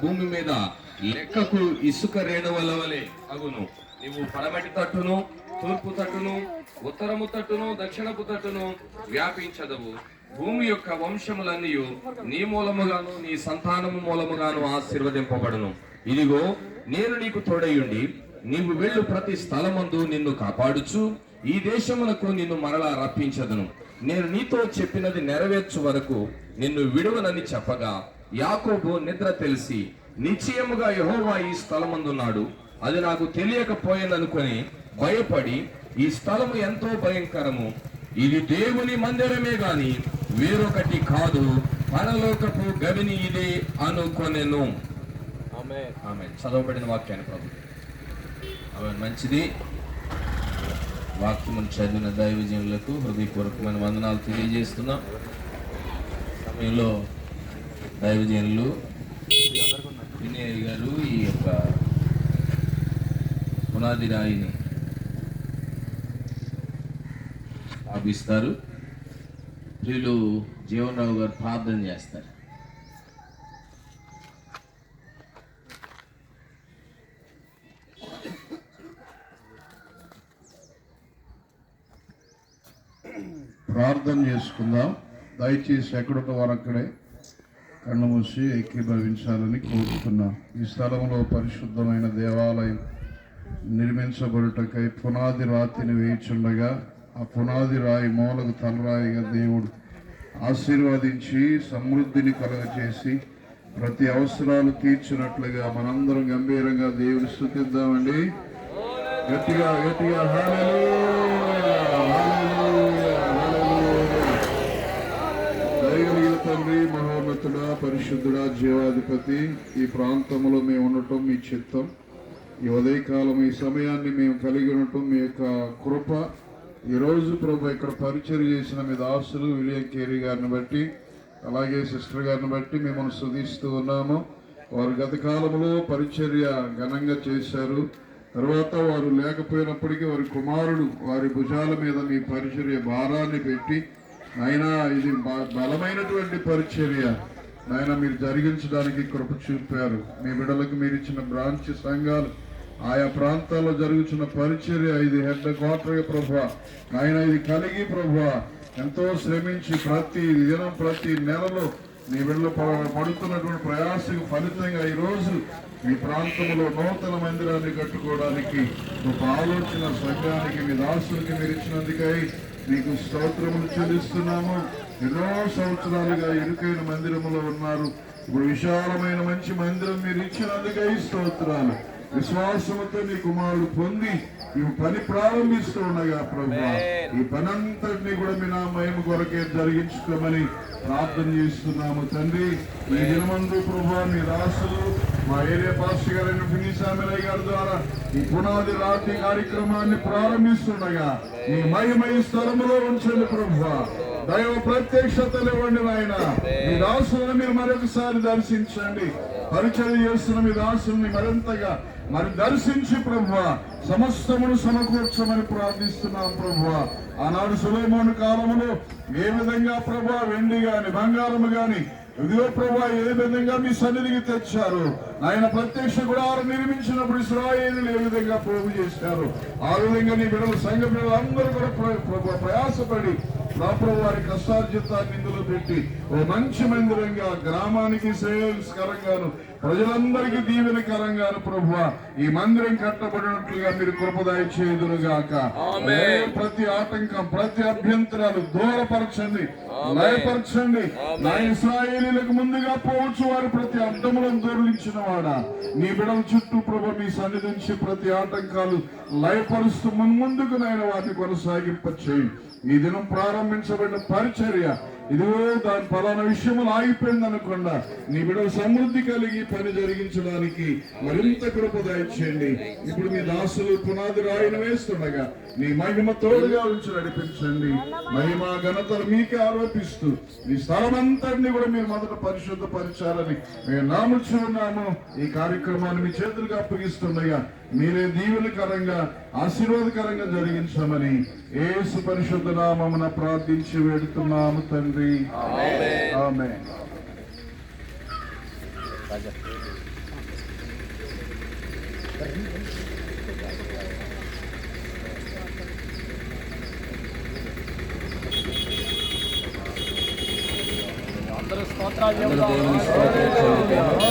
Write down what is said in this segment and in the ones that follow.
భూమి మీద లెక్కకు ఇసుక రేణువల వలె అగును. నీవు పడమటి తట్టును తూర్పు తట్టును ఉత్తరము తట్టును దక్షిణపు తట్టును వ్యాపించదవు. భూమి యొక్క వంశములన్నీ నీ మూలముగాను నీ సంతానము మూలముగాను ఆశీర్వదింపబడును. ఇదిగో నేను నీకు తోడయుండి నీవు వెళ్ళు ప్రతి స్థలమందు నిన్ను కాపాడుచు. ఈ దేశమునకు నిన్ను మరలా రప్పించదును. నేను నీతో చెప్పినది నెరవేర్చు వరకు నిన్ను విడువనని చెప్పగా యాకోబు నిద్ర తెలిసి నిశ్చయముగా యెహోవా ఈ స్థలమందున్నాడు. అది నాకు తెలియకపోయిననుకొని భయపడి ఈ స్థలము ఎంతో భయంకరము. ఇది దేవుని మందిరమే గాని వేరొకటి కాదు. పరలోకపు గవిని ఇదే అనుకొనెను. ఆమె చదవబడిన వాక్యాన్ని ప్రభు. ఆమె మంచిది. వాక్యమును చదివిన దైవజనులకు హృదయపూర్వకమైన వందనాలు తెలియజేస్తున్నాం. సమయంలో దైవజనులు వినయ్ గారు ఈ యొక్క పునాది రాయిని స్థాపిస్తారు. వీళ్ళు జీవన్రావు గారు ప్రార్థన చేస్తారు. ప్రార్థన చేసుకుందాం. దయచేసి ఎక్కడున్న వారు అక్కడే కళ్ళు మూసి ఏకీభవించాలని కోరుతున్నాం. ఈ స్థలంలో పరిశుద్ధమైన దేవాలయం నిర్మించబడుటకై పునాది రాతిని వేయిచుండగా ఆ పునాది రాయి మూలకు తలరాయిగా దేవుడు ఆశీర్వదించి సమృద్ధిని కలుగచేసి ప్రతి అవసరాలు తీర్చినట్లుగా మనందరం గంభీరంగా దేవుని స్థుతిద్దామండి. గట్టిగా గట్టిగా హల్లెలూయా, తండ్రి మహోన్నతుడా పరిశుద్ధుడా జీవాధిపతి ఈ ప్రాంతంలో మేము ఉండటం మీ చిత్తం. ఈ ఉదయకాలం ఈ సమయాన్ని మేము కలిగి ఉండటం మీ యొక్క కృప. ఈరోజు ప్రభు ఇక్కడ పరిచయం చేసిన మీ దాసులు విలియం కేరీ గారిని బట్టి అలాగే సిస్టర్ గారిని బట్టి మిమ్మల్ని శుధిస్తూ ఉన్నాము. వారు గత కాలంలో పరిచర్య ఘనంగా చేశారు. తర్వాత వారు లేకపోయినప్పటికీ వారి కుమారుడు వారి భుజాల మీద మీ పరిచర్య భారాన్ని పెట్టి ఆయన ఇది బ- బలమైనటువంటి పరిచర్య. నాయన మీరు జరిగించడానికి కృప చూపారు. మీ బిడ్డలకు మీరు ఇచ్చిన బ్రాంచ్ సంఘాలు ఆయా ప్రాంతాల్లో జరుగుతున్న పరిచర్య ఇది హెడ్ క్వార్టర్ ప్రభు. నాయన ఇది కలిగి ప్రభు. ఎంతో శ్రమించి ప్రతి దినం ప్రతి నెలలో మీ బిడ్డలు పడుతున్నటువంటి ప్రయాసకు ఫలితంగా ఈ రోజు మీ ప్రాంతంలో నూతన మందిరాన్ని కట్టుకోవడానికి ఒక ఆలోచన సంఘానికి మీ దాసులకి మీరు ఇచ్చినందుకై మీకు స్తోత్రములు చెల్లిస్తున్నాము. ఎన్నో సంవత్సరాలుగా ఇరుకైన మందిరములో ఉన్నారు. ఇప్పుడు విశాలమైన మంచి మందిరం మీరు ఇచ్చినందుకై స్తోత్రాలు. విశ్వాసముతో మీ కుమారుడు పొంది ఈ పని ప్రారంభిస్తూ ఉండగా ప్రభు. ఈ పని అంతటినీ కూడా మీ నా మహిమ కొరకే జరిగించుకోమని ప్రార్థన చేస్తున్నాము తండ్రి. ఈ దినమందు ప్రభు మీ దాసులు మా ఏరియా పాస్టర్ గారైన ఫినిసామిలయ్య గారి ద్వారా ఈ పునాది రాత్రి కార్యక్రమాన్ని ప్రారంభిస్తుండగా ఈ మహిమ ఈ స్థలములో ఉంచండి ప్రభు. దైవ ప్రత్యక్షతలు ఇవ్వండి ఆయన మీ దాసులను మీరు మరొకసారి దర్శించండి. పరిచయం చేస్తున్న మీ దాసుల్ని మరింతగా మరి దర్శించి ప్రభు. సమస్తమును సమకూర్చమని ప్రార్థిస్తున్నాం ప్రభు. ఆనాడు సులేమోను కాలములో ఏ విధంగా ప్రభు వెండి గాని బంగారము గాని ఇదిగో ప్రభా ఏ విధంగా మీ సన్నిధికి తెచ్చారు? ఆయన ప్రత్యక్ష గుడారం నిర్మించినప్పుడు ఇస్రాయేలు ఏ విధంగా పోగు చేశారు? ఆ విధంగా నీ బిడ్డలు సంఘ బిడ్డలు అందరూ కూడా ప్రయాసపడి ప్రభు వారి కష్టార్జితాన్ని ఇందులో పెట్టి ఓ మంచి మందిరంగా గ్రామానికి శ్రేయస్కరంగాను ప్రజలందరికీ దీవెనకరంగాను ప్రభు ఈ మందిరం కట్టబడినట్లుగా మీరు కృపదాయి చేదురు గాక ప్రతి ఆటంకం ప్రతి అభ్యంతరాలు దూరపరచండి లయపరచండి నా ఇస్రాయేలీలకు ముందుగా పోవచ్చు వారు ప్రతి అడ్డములను దొరిలించిన వాడా. నీ బిడల చుట్టూ ప్రభు మీ సన్నిధి నుంచి ప్రతి ఆటంకాలు లయపరుస్తూ మున్ముందుకు నాయన వారిని కొనసాగింప చేయి ఈ దినం ప్రారంభించబడిన పరిచర్య ఇదిగో దాని ఫలానా విషయములు ఆగిపోయింది అనుకుండా నీ బిడ్డ సమృద్ధి కలిగి పని జరిగించడానికి మరింత కృప దయచేయండి. ఇప్పుడు మీ దాసులు పునాది రాయిన వేస్తుండగా నీ మహిమ తోడుగా ఉంచి నడిపించండి. మహిమ ఘనతలు మీకే ఆరోపిస్తూ నీ స్థలమంతటిని కూడా మీరు మొదట పరిశుద్ధపరచాలని మేము నాముచున్నాము ఈ కార్యక్రమాన్ని మీ చేతులకు అప్పగిస్తుండగా మీరే దీవెనకరంగా ఆశీర్వాదకరంగా జరిగించమని ఏసు పరిశుద్ధ నామమున ప్రార్థించి వేడుతున్నాము తండ్రి. ఆమె అందరూ స్తోత్రాలు. దేవునికి స్తోత్రం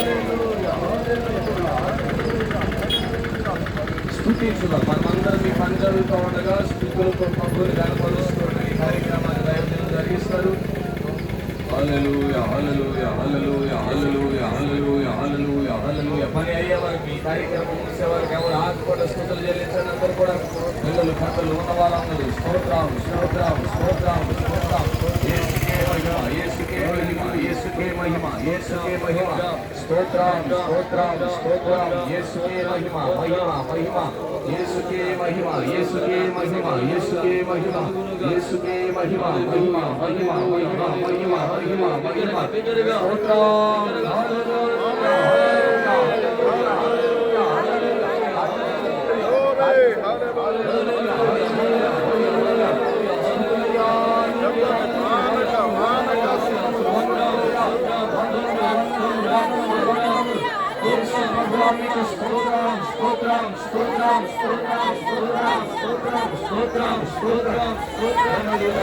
చెల్లిద్దాం. మనమందరం ఈ పని జరుగుతూ ఉండగా స్థుతులతో పబ్బులు కనపరుస్తున్న ఈ కార్యక్రమాన్ని దైవజనులు జరిగిస్తారు హల్లెలూయా hallelujah hallelujah hallelujah hallelujah hallelujah హల్లెలూయా పని అయ్యే వరకు ఈ కార్యక్రమం ముగిసే వరకు ఎవరు ఆకుకుండా స్థుతులు చెల్లించండి అందరూ కూడా పిల్లలు కథలు ఉన్న వాళ్ళందరూ స్తోత్రం స్తోత్రం స్తోత్రం స్తోత్రం ఏసుకే మహిమ ఏసుకే మహిమ ఏసుకే మహిమ యేసుకే మహిమ స్తోత్రం స్తోత్రం స్తోత్రం యేసుకే మహిమ మహిమ మహిమ యేసుకే మహిమ యేసుకే మహిమ యేసుకే మహిమ యేసుకే మహిమ మహిమ మహిమ మహిమ మహిమ మహిమ మహిమ స్తోత్రం స్తోత్రం స్తోత్రం స్తోత్రం స్తోత్రం స్తోత్రం స్తోత్రం స్తోత్రం స్తోత్రం స్తోత్రం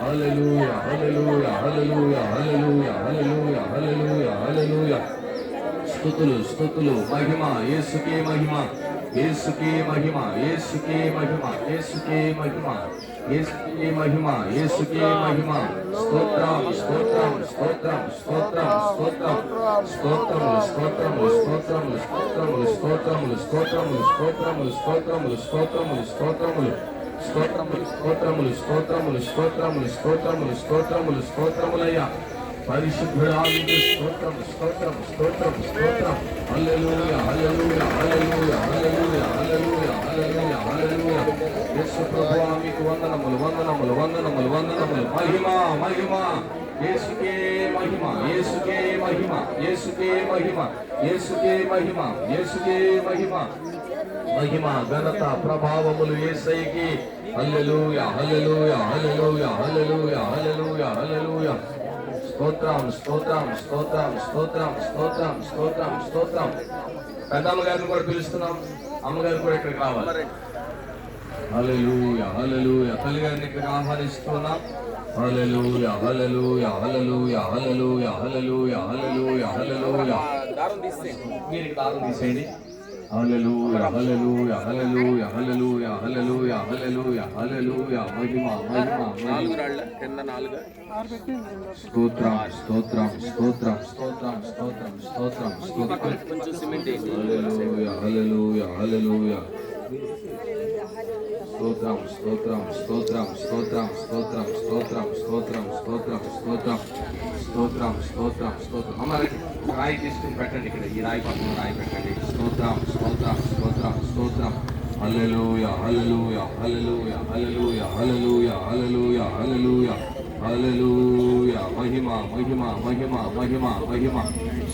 hallelujah hallelujah hallelujah hallelujah hallelujah hallelujah హల్లెలూయా స్తుతులు స్తుతులు మహిమ యేసుకే మహిమ యేసుకే మహిమ యేసుకే మహిమ యేసుకే మహిమ యేసుకే మహిమ యేసుకే మహిమ స్తోత్రం స్తోత్రం స్తోత్రం స్తోత్రం స్తోత్రం స్తోత్రములు స్తోత్రములు స్తోత్రములు స్తోత్రములు స్తోత్రములు స్తోత్రములు స్తోత్రములు స్తోత్రములు స్తోత్రములు స్తోత్రములు స్తోత్రములు స్తోత్రములు స్తోత్రములు స్తోత్రములు స్తోత్రములు స్తోత్రములయ్యా పరిశుద్ధుడానికి స్తోత్రం స్తోత్రం స్తోత్రం స్తోత్రం hallelujah hallelujah hallelujah hallelujah hallelujah hallelujah హల్లెలూయా యేసు ప్రభువా మీకు వందనములు వందనములు వందనములు వందనములు మహిమ మహిమ యేసుకే మహిమ యేసుకే మహిమ యేసుకే మహిమ యేసుకే మహిమ యేసుకే మహిమ మహిమ ఘనత ప్రభావములు ఏసైకి హల్లెలూయా హల్లెలూయా హల్లెలూయా హల్లెలూయా హల్లెలూయా హల్లెలూయా స్తోత్రం స్తోత్రం స్తోత్రం స్తోత్రం స్తోత్రం స్తోత్రం స్తోత్రం. పెద్దమ్మ గారిని కూడా పిలుస్తున్నాం. అమ్మగారు కూడా ఇక్కడికి రావాలి. హల్లెలూయా హల్లెలూయా. తల్లి గారిని ఇక్కడికి ఆహ్వానిస్తున్నాం. హల్లెలూయా hallelujah hallelujah hallelujah hallelujah hallelujah హల్లెలూయా. మీరు దారం తీసేయండి. హల్లెలూయా హల్లెలూయా మహిమ మహిమ మహిమ కింద నాలుగు స్తోత్రం స్తోత్రం స్తోత్రం స్తోత్రం స్తోత్రం స్తోత్రం స్తోత్రం హల్లెలూయా హల్లెలూయా స్తోత్రం స్తోత్రం స్తోత్రం స్తోత్రం స్తోత్రం స్తోత్రం స్తోత్రం స్తోత్రం స్తోత్రం స్తోత్రం స్తోత్రం స్తోత్రం అమ్మ రాయి తీసుకుని పెట్టండి ఇక్కడ. ఈ రాయి పక్కన రాయి పెట్టండి. స్తోత్రం స్తోత్రం స్తోత్రం స్తోత్రం. Hallelujah hallelujah hallelujah hallelujah hallelujah hallelujah hallelujah హల్లెలూయా. మహిమ మహిమ మహిమ మహిమ మహిమ.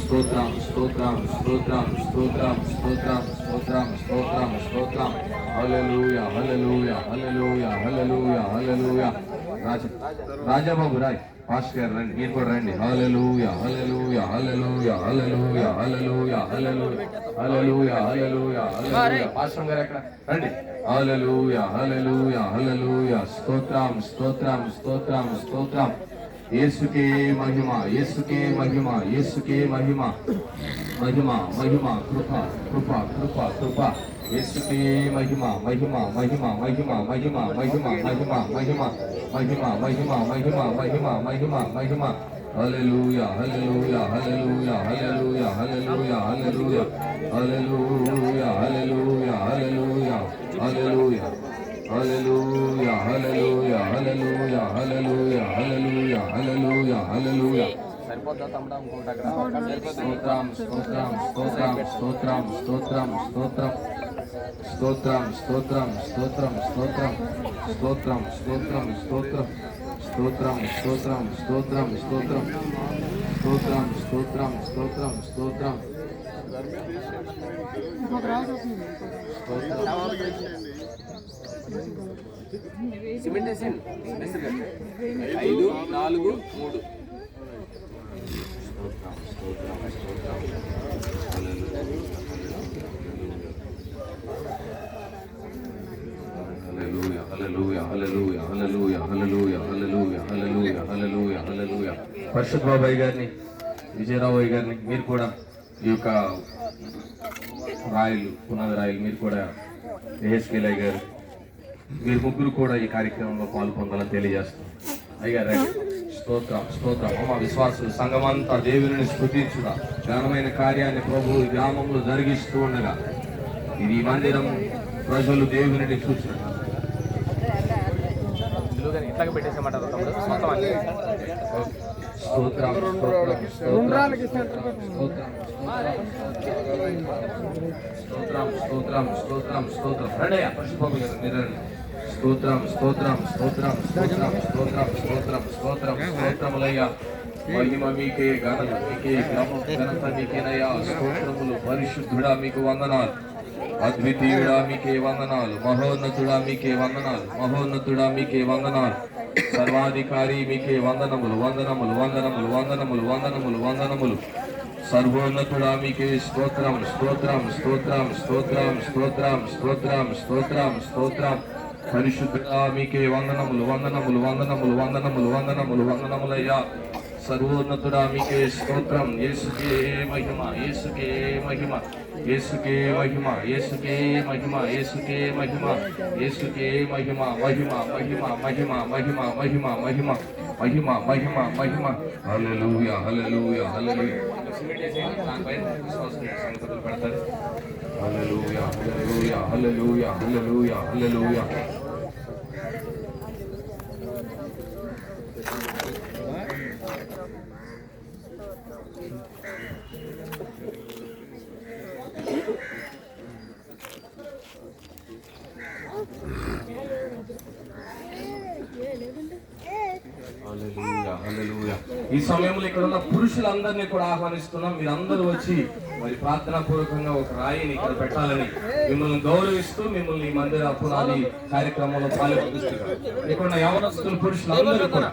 స్తోత్రం స్తోత్రం స్తోత్రం స్తోత్రం స్తోత్రం స్తోత్రం స్తోత్రం స్తోత్రం. Hallelujah hallelujah hallelujah hallelujah hallelujah. Raja. Rajababu Roy. Pastor గారు రండి మీరు కూడా రండి. హల్లెలూయా hallelujah hallelujah hallelujah hallelujah hallelujah hallelujah hallelujah హల్లెలూయా పాస్టర్ గారు ఎక్కడ రండి. హల్లెలూయా హల్లెలూయా హల్లెలూయా స్తోత్రం స్తోత్రం స్తోత్రం స్తోత్రం. యేసుకే మహిమ యేసుకే మహిమ యేసుకే మహిమ. మహిమ మహిమ కృప కృప కృప కృప. యేసుకే మహిమ మహిమ మహిమ మహిమ మహిమ మహిమ మహిమ మహిమ మహిమ మహిమ మహిమ మహిమ మహిమ మహిమ హల్లెలూయా hallelujah hallelujah hallelujah hallelujah hallelujah hallelujah hallelujah hallelujah hallelujah hallelujah hallelujah hallelujah hallelujah hallelujah hallelujah హల్లెలూయా స్తోత్రం స్తోత్రం స్తోత్రం స్తోత్రం స్తోత్రం స్తోత్రం స్తోత్రం స్తోత్రం స్తోత్రం స్తోత్రం స్తోత్రం స్తోత్రం స్తోత్రం స్తోత్రం స్తోత్రం స్తోత్రం స్తోత్రం స్తోత్రం స్తోత్రం స్తోత్రం స్తోత్రం సిమెంట్ వేసేయండి. ఐదు నాలుగు మూడు స్తోత్రం స్తోత్రం స్తోత్రం హల్లెలూయా హల్లెలూయా యాహలలు హల్లెలూయా యాహలలు హల్లెలూయా యాహలలు పరిశుద్ధ బాబాయ్ గారిని విజయరావు గారిని మీరు కూడా ఈ యొక్క రాయలు పునాది రాయలు మీరు కూడా ఏహెచ్కేలయ్య గారు మీరు ముగ్గురు కూడా ఈ కార్యక్రమంలో పాల్పొందాలని తెలియజేస్తాం అయ్యారు స్తోత్రం స్తోత్రం. మా విశ్వాసులు సంఘమంతా దేవుని స్థుతించుట ఘనమైన కార్యాన్ని ప్రభు ఈ గ్రామంలో జరిగిస్తూ ఉండగా ఇది ఈ మందిరం ప్రజలు దేవుని చూసిన స్తోత్రం స్తోత్రం స్తోత్రం స్తోత్రం ప్రణయ పశుపగులు నిరండి స్తోత్రం స్తోత్రం స్తోత్రం స్తోత్రములయ్యా. మహిమ మీకే గణన మీకే గ్రామం ఘనత మీకేనయ్యా స్తోత్రములు పరిశుద్ధుడా మీకు వందనాలు. అద్వితీయుడా మీకే వందనాలు. మహోన్నతుడా మీకే వందనాలు. మహోన్నతుడా మీకే వందనాలు. సర్వాధికారి మీకే వందనములు వందనములు వందనములు వందనములు వందనములు వందనములు. సర్వోన్నతుడా మీకే స్తోత్రం స్తోత్రం స్తోత్రం స్తోత్రం స్తోత్రం స్తోత్రం స్తోత్రం స్తోత్రం. పరిశుద్ధుడా మీకే వందనములు వందనములు వందనములు వందనములు వందనములు వందనములయ్యా. సర్వోన్నతుడా మీకే స్తోత్రం యేసుకే మహిమ యేసుకే మహిమ యేసుకే మహిమ యేసుకే మహిమ యేసుకే మహిమ యేసుకే మహిమ మహిమ మహిమ మహిమ మహిమ మహిమ మహిమ మహిమ మహిమ మహిమ హల్లెలూయా హల్లెలూయా హల్లెలూయా పెడతారు హల్లెలూయా hallelujah hallelujah hallelujah hallelujah hallelujah, హల్లెలూయా. ఈ సమయంలో ఇక్కడ ఉన్న పురుషులందరినీ కూడా ఆహ్వానిస్తున్నాం. మీరందరూ వచ్చి మరి ప్రార్థనా పూర్వకంగా ఒక రాయిని ఇక్కడ పెట్టాలని మిమ్మల్ని గౌరవిస్తూ మిమ్మల్ని మందిర పునాది కార్యక్రమంలో పాల్గొనిస్తున్నారు ఇక్కడ యవనస్తులు పురుషులందరూ కూడా.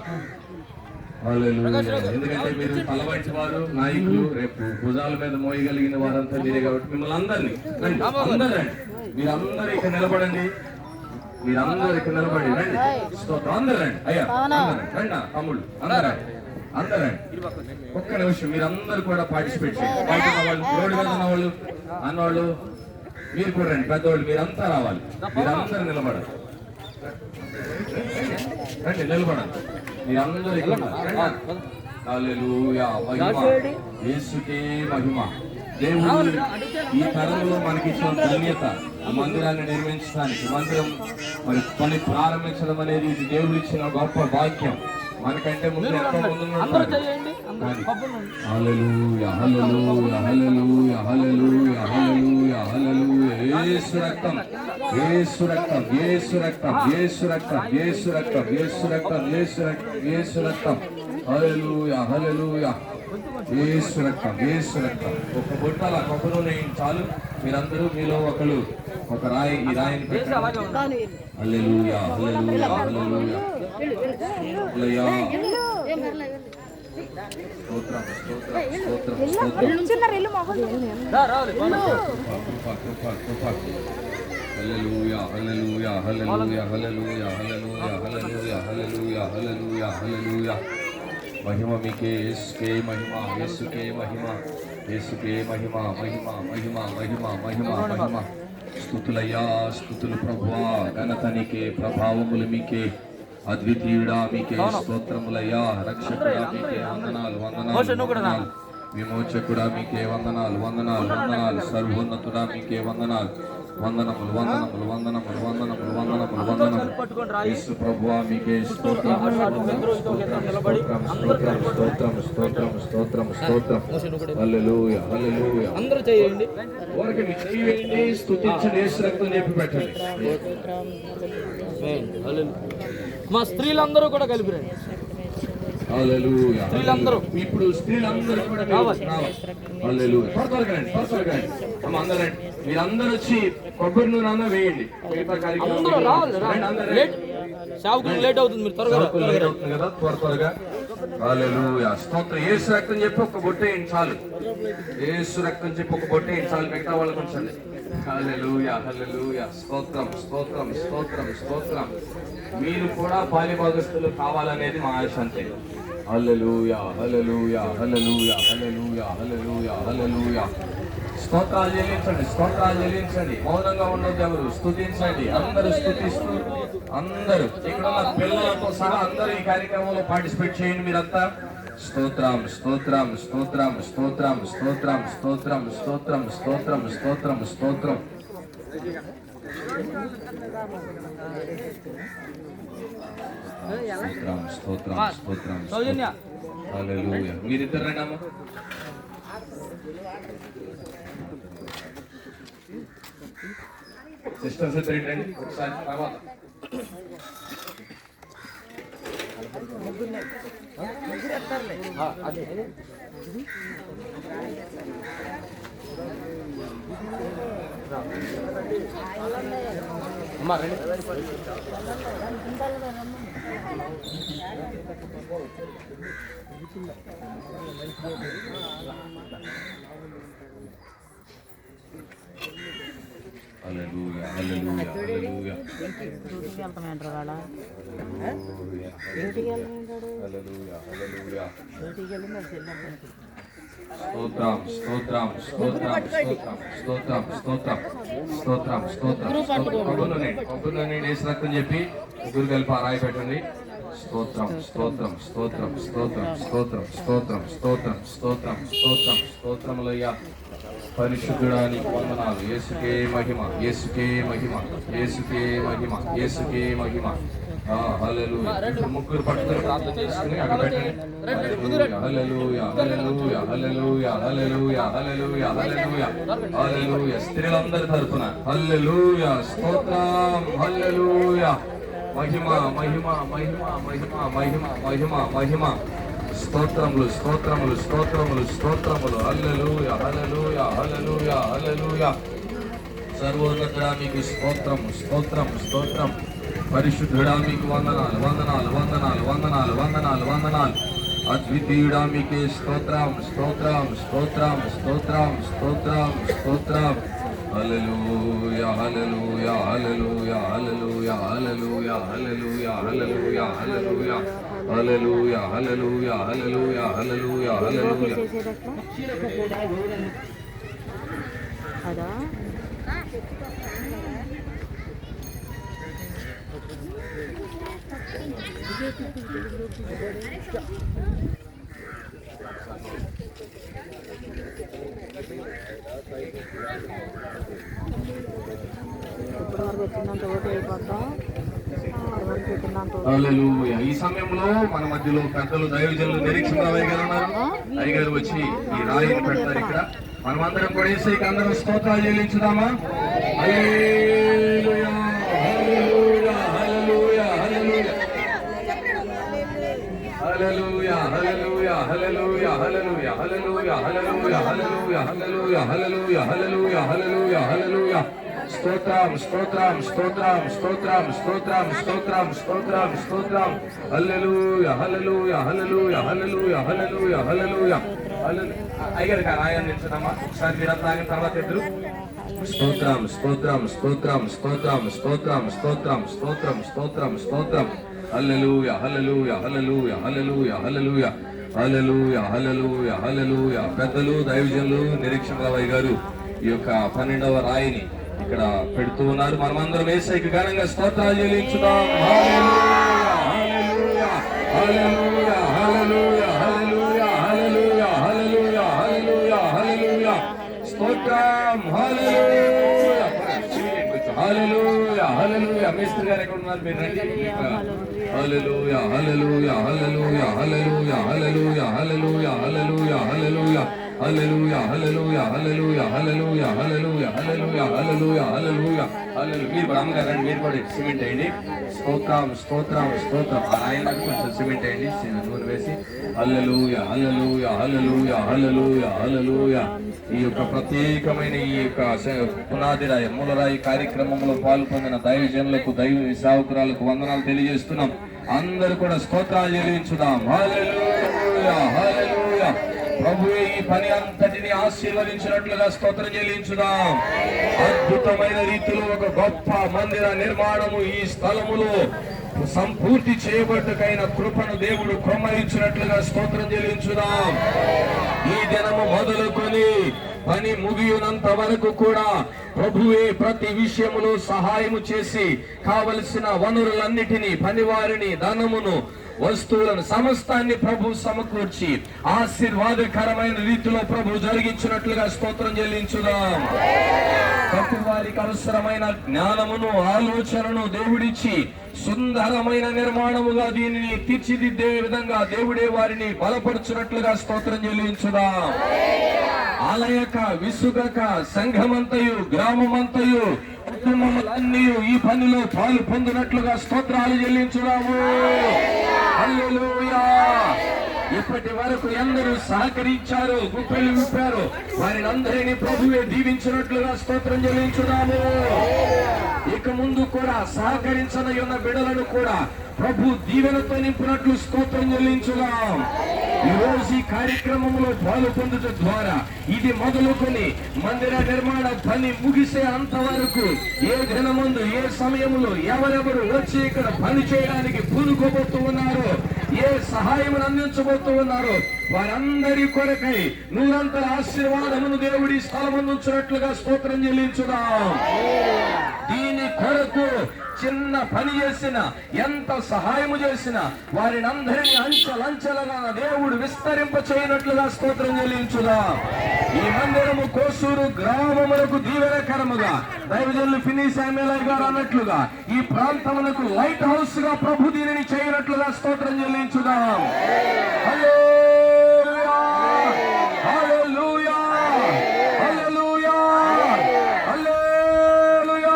ఎందుకంటే మీరు తలవంటి వారు నాయకులు రేపు భుజాల మీద మోయగలిగిన వారంతా మీరే కాబట్టి మిమ్మల్ని అందరినీ అందరూ మీరందరూ ఇక్కడ నిలబడండి. మీరందరూ ఇక్కడ నిలబడి రండి. అందరూ రండి. అయ్యా రండి. తమ్ముళ్ళు అందరూ రండి. అందరూ ఒక్క నిమిషం మీరందరూ కూడా పార్టిసిపేట్ చేయండి. బయట ఉన్న వాళ్ళు రోడ్డు మీద ఉన్న వాళ్ళు అన్నవాళ్ళు మీరు కూడా రండి. పెద్దవాళ్ళు మీరంతా రావాలి. మీరందరూ నిలబడాలి. రండి నిలబడండి మీరందరూ ఇక్కడ యేసుకే మహిమ. దేవుడు ఈ తరంలో మనకి ఇచ్చిన ధన్యత మందిరాన్ని నిర్మించడానికి మందిరం మరి పని ప్రారంభించడం అనేది ఇది దేవుడు ఇచ్చిన గొప్ప భాగ్యం మనకంటే ముందు హల్లెలూయా హల్లెలూయా యేసు రక్తం యేసు రక్తం యేసు రక్తం యేసు రక్తం యేసు రక్తం యేసు రక్తం యేసు రక్తం యేసు రక్తం. హల్లెలూయా. యేసు రక్తం రక్తం ఒక బొట్టల కొబ్బరి నూనె చాలు? మీరందరూ మీలో ఒకరు ఒక రాయి ఈ రాయిని పెట్టండి. హల్లెలూయా హల్లెలూయా హల్లెలూయా. హల్లెలూయా. స్తోత్రం స్తోత్రం స్తోత్రం కృప కృప కృప. హల్లెలూయా hallelujah hallelujah hallelujah hallelujah hallelujah hallelujah hallelujah హల్లెలూయా. మహిమ మీకే యేసుకే మహిమ యేసుకే మహిమ యేసుకే మహిమ మహిమ మహిమ మహిమ మహిమ మహిమ. స్తుతులయ్యా స్తుతులు ప్రభువా. ఘనత నీకే ప్రభావములు మీకే అద్వితీయుడా మీకే స్తోత్రములయ్యా. రక్షకుడా మీకే వందనాలు వందనాలు వందనాలు. విమోచకుడా మీకే వందనాలు వందనాలు వందనాలు. సర్వోన్నతుడా మీకే వందనాలు. వందనములు వందనములు వందనములు వందనములు వందనములు వందనములు. యేసు ప్రభువా మీకే స్తోత్రం స్తోత్రం స్తోత్రం స్తోత్రం స్తోత్రం స్తోత్రం అందరూ చేయండి. స్తుతించండి యేసు రక్తం చెప్పి పెట్టండి. మా స్త్రీలందరూ కూడా కలిపి రండి. స్త్రీలందరూ. ఇప్పుడు స్త్రీలందరూ కూడా కావాలి. మీరందరూ వచ్చి కొబ్బరి నూనె అన్న వేయండి. సేవకులు లేట్. అవుతుంది మీరు త్వరగా లేట్ అవుతుంది కదా త్వర త్వరగా. స్తోత్రం. యేసు రక్తం చెప్పి ఒక బొట్టేయండి చాలు యేసు రక్తం చెప్పి ఒక బొట్టేయండి చాలు మిగతా వాళ్ళకి ఉంచండి. హల్లెలూయా హల్లెలూయా. స్తోత్రం స్తోత్రం స్తోత్రం స్తోత్రం. మీరు కూడా పాలి భాగస్తులు కావాలనేది మా ఆశ అంతే. హల్లెలూయా హల్లెలూయా హల్లెలూయా హల్లెలూయా హల్లెలూయా హల్లెలూయా. స్తోత్రాలు చెల్లించండి స్తోత్రాలు చెల్లించండి మౌనంగా ఉండొద్దు ఎవరు స్తుతించండి అందరూ స్తుతిస్తూ అందరూ ఇక్కడ ఉన్న పిల్లలతో సహా అందరూ ఈ కార్యక్రమంలో పార్టిసిపేట్ చేయండి మీరంతా స్తోత్రం స్తోత్రం స్తోత్రం స్తోత్రం స్తోత్రం స్తోత్రం స్తోత్రం స్తోత్రం స్తోత్రం స్తోత్రం స్తోత్రం స్తోత్రం స్తోత్రం మీరిద్దరు రండి అమ్మ సిస్టర్ సెపరేట్ ఒకసారి తర్వాత. రండి. వెళ్తామంటారు వాళ్ళ వెళ్ళి మరి స్తోత్రం స్తోత్రం స్తోత్రం స్తోత్రం స్తోత్రం స్తోత్రం స్తోత్రం వేసి రక్తం చెప్పి ముగ్గురు కలిపి రాయి పెట్టండి స్తోత్రం స్తోత్రం స్తోత్రం స్తోత్రం స్తోత్రం స్తోత్రం స్తోత్రం స్తోత్రం స్తోత్రం స్తోత్రములయ్యా పరిశుద్ధుడాని వందనాలు. యేసుకే మహిమ యేసుకే మహిమ యేసుకే మహిమ యేసుకే మహిమ. ఆ, ముగ్గురు పట్టుకుని ప్రార్థన చేసుకుని అక్కడ పెట్టండి. హల్లెలూయా hallelujah hallelujah hallelujah hallelujah hallelujah. హల్లెలూయా. స్త్రీలందరి తరపున హల్లెలూయా. స్తోత్రం. హల్లెలూయా. మహిమ మహిమ మహిమ మహిమ మహిమ మహిమ మహిమ. స్తోత్రములు స్తోత్రములు స్తోత్రములు స్తోత్రములు. హల్లెలూయా అలలు అలలు అలలు సర్వోన్నతుడా మీకు స్తోత్రం స్తోత్రం స్తోత్రం పరిశుద్ధుడా మీకు వందనాలు వందనాలు వందనాలు వందనాలు వందనాలు వందనాలు. అద్వితీయుడా మీకే స్తోత్రం స్తోత్రం స్తోత్రం స్తోత్రం స్తోత్రం స్తోత్రం హల్లెలూయా హల్లెలూయా యాలలు యాలలు యాలలు హల్లెలూయా hallelujah hallelujah. Hallelujah hallelujah hallelujah hallelujah హల్లెలూయా. చేసేదట్లా అదా? ఇప్పుడు వరకు వచ్చిందంత అయిపోతాం ఇప్పుడు వరకు వచ్చిందంత ఓటు హల్లెలూయా. ఈ సమయంలో మన మధ్యలో పెద్దలు దైవజనులు నిరీక్షణ రావయ్య గారు ఉన్నారు వచ్చి ఈ రాయిని పెడతారు ఇక్కడ మనమందరం కూడా ఏసైకి అందరం స్తోత్రాలు చెల్లించుదామా Hallelujah, hallelujah, hallelujah, hallelujah, hallelujah, hallelujah, hallelujah, hallelujah, hallelujah, హల్లెలూయా, హల్లెలూయా, హల్లెలూయా, హల్లెలూయా, స్తోత్రం స్తోత్రం స్తోత్రం స్తోత్రం స్తోత్రం స్తోత్రం స్తోత్రం స్తోత్రం hallelujah hallelujah hallelujah hallelujah hallelujah hallelujah హల్లెలూయా అయ్యారు కదా ఆయన నిల్చున్నామా ఒకసారి మీరు ఆయన తర్వాత ఇద్దరు స్తోత్రం స్తోత్రం స్తోత్రం స్తోత్రం స్తోత్రం స్తోత్రం స్తోత్రం స్తోత్రం స్తోత్రం hallelujah hallelujah hallelujah hallelujah hallelujah hallelujah hallelujah హల్లెలూయా పెద్దలు దైవజనులు నిరీక్షణ రావయ్య గారు ఈ యొక్క పన్నెండవ రాయిని ఇక్కడ పెడుతూ ఉన్నారు మనమందరం వేసే ఘనంగా స్తోత్రాలు చెల్లించుదాం హల్లెలూయా hallelujah hallelujah hallelujah hallelujah hallelujah hallelujah హల్లెలూయా స్తోత్రం హల్లెలూయా హల్లెలూయా హల్లెలూయా మేస్త్రి గారు ఎక్కడ ఉన్నారు మీరు రండి హల్లెలూయా hallelujah hallelujah hallelujah hallelujah hallelujah hallelujah hallelujah hallelujah hallelujah hallelujah hallelujah hallelujah hallelujah hallelujah hallelujah హల్లెలూయా మీరు కూడా రండి మీరు కూడా సిమెంట్ అయ్యండి స్తోత్రం స్తోత్రం స్తోత్రం. ఆయన కొంచెం సిమెంట్ అయ్యండి నూనె వేసి. హల్లెలూయా హల్లెలూయా హల్లెలూయా హల్లెలూయా హల్లెలూయా ఈ యొక్క ప్రత్యేకమైన ఈ యొక్క శ- పునాది రాయి మూలరాయి కార్యక్రమంలో పాల్పొందిన దైవజనులకు దైవ సేవకురాలకు వందనాలు తెలియజేస్తున్నాం. అందరూ కూడా స్తోత్రాలు చెల్లించుదాం. హల్లెలూయా హల్లెలూయా ప్రభువే ఈ పని అంతటిని ఆశీర్వదించినట్లుగా స్తోత్రం చెల్లించుదాం. అద్భుతమైన రీతిలో ఒక గొప్ప మందిర నిర్మాణము ఈ స్థలములో సంపూర్తి చేయబట్టుకైన కృపను దేవుడు క్రమరించినట్లుగా స్తోత్రం చెల్లించుదాం. ఈ దినము మొదలుకొని పని ముగియునంత వరకు కూడా ప్రభువే ప్రతి విషయములో సహాయము చేసి కావలసిన వనరులన్నిటినీ పనివారిని ధనమును వస్తువులను సమస్తాన్ని ప్రభు సమకూర్చి ఆశీర్వాదకరమైన రీతిలో ప్రభు జరిగించినట్లుగా స్తోత్రం చెల్లించుదాం. ప్రతి వారికి అవసరమైన జ్ఞానమును ఆలోచనను దేవుడిచ్చి సుందరమైన నిర్మాణముగా దీనిని తీర్చిదిద్దే విధంగా దేవుడే వారిని బలపరుచున్నట్లుగా స్తోత్రం చెల్లించుదాం. ఆలయక విసుగక సంఘమంతయు గ్రామమంతయు కుటుంబములన్నీ ఈ పనిలో పాలు పొందినట్లుగా స్తోత్రాలు చెల్లించుదాము. ఇప్పటి వరకు ఎందరూ సహకరించారు గుప్పెలు విప్పారు. వారిని అందరినీ ప్రభువే దీవించినట్లుగా స్తోత్రం చెల్లించున్నాము. ఇక ముందు కూడా సహకరించని ఉన్న బిడలను కూడా ప్రభు దీవెనతో నింపినట్లు స్తోత్రం చెల్లించున్నాం. ఈరోజు ఈ కార్యక్రమంలో పాలు పొందుట ద్వారా ఇది మొదలుకొని మందిర నిర్మాణ పని ముగిసే అంతవరకు ఏ దినమందు ఏ సమయంలో ఎవరెవరు వచ్చి ఇక్కడ పని చేయడానికి పూనుకోబోతూ ఉన్నారో ఏ సహాయం అందించబోతూ ఉన్నారో వారందరి కొరకై నూరంతల ఆశీర్వాదమును దేవుడి స్థలమందుంచినట్లుగా స్తోత్రం చెల్లించుదాం. దీని కొరకు చిన్న పని చేసిన ఎంత సహాయము చేసిన వారిని అందరినీ అంచెలంచెలుగా దేవుడు విస్తరింప చేయనట్లుగా స్తోత్రం చెల్లించుదా. ఈ మందిరము కోసూరు గ్రామములకు దీవెనకరముగా దైవజనులు ఫిని శామ్యులర్ గారు అన్నట్లుగా ఈ ప్రాంతమునకు లైట్ హౌస్గా ప్రభు దీనిని చేయనట్లుగా స్తోత్రం చెల్లించుదాం. హలో హల్లెలూయా హల్లెలూయా హల్లెలూయా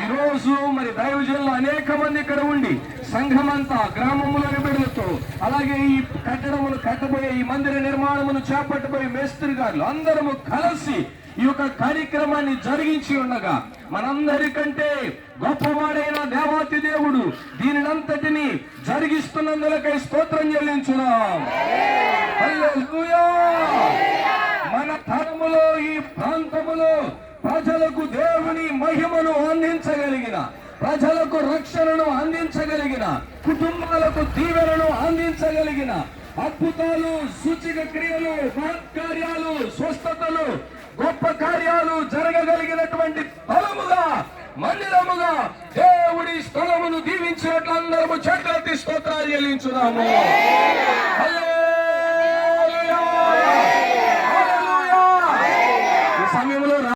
ఈ రోజు మరి దైవజనులు అనేక మంది ఇక్కడ ఉండి సంఘమంతా గ్రామములోని బిడ్డలతో అలాగే ఈ కట్టడమును కట్టబోయే ఈ మందిర నిర్మాణమును చేపట్టబోయే మేస్త్రి గారు అందరము కలిసి ఈ యొక్క కార్యక్రమాన్ని జరిగించి ఉండగా మనందరికంటే గొప్పవాడైన దేవాతి దేవుడు దీనినంతటిని జరిగిస్తున్నందులకై స్తోత్రం చెల్లించున్నాం. మన తరములో ఈ ప్రాంతములో ప్రజలకు దేవుని మహిమను అందించగలిగిన ప్రజలకు రక్షణను అందించగలిగిన కుటుంబాలకు దీవెనను అందించగలిగిన అద్భుతాలు సూచిక క్రియలు కార్యాలు స్వస్థతలు గొప్ప కార్యాలు జరగగలిగినటువంటి స్థలముగా మందిరముగా దేవుడి స్థలమును దీవించినట్లు అందరము చెట్లెత్తి స్తోత్రాలు హల్లెలూయా.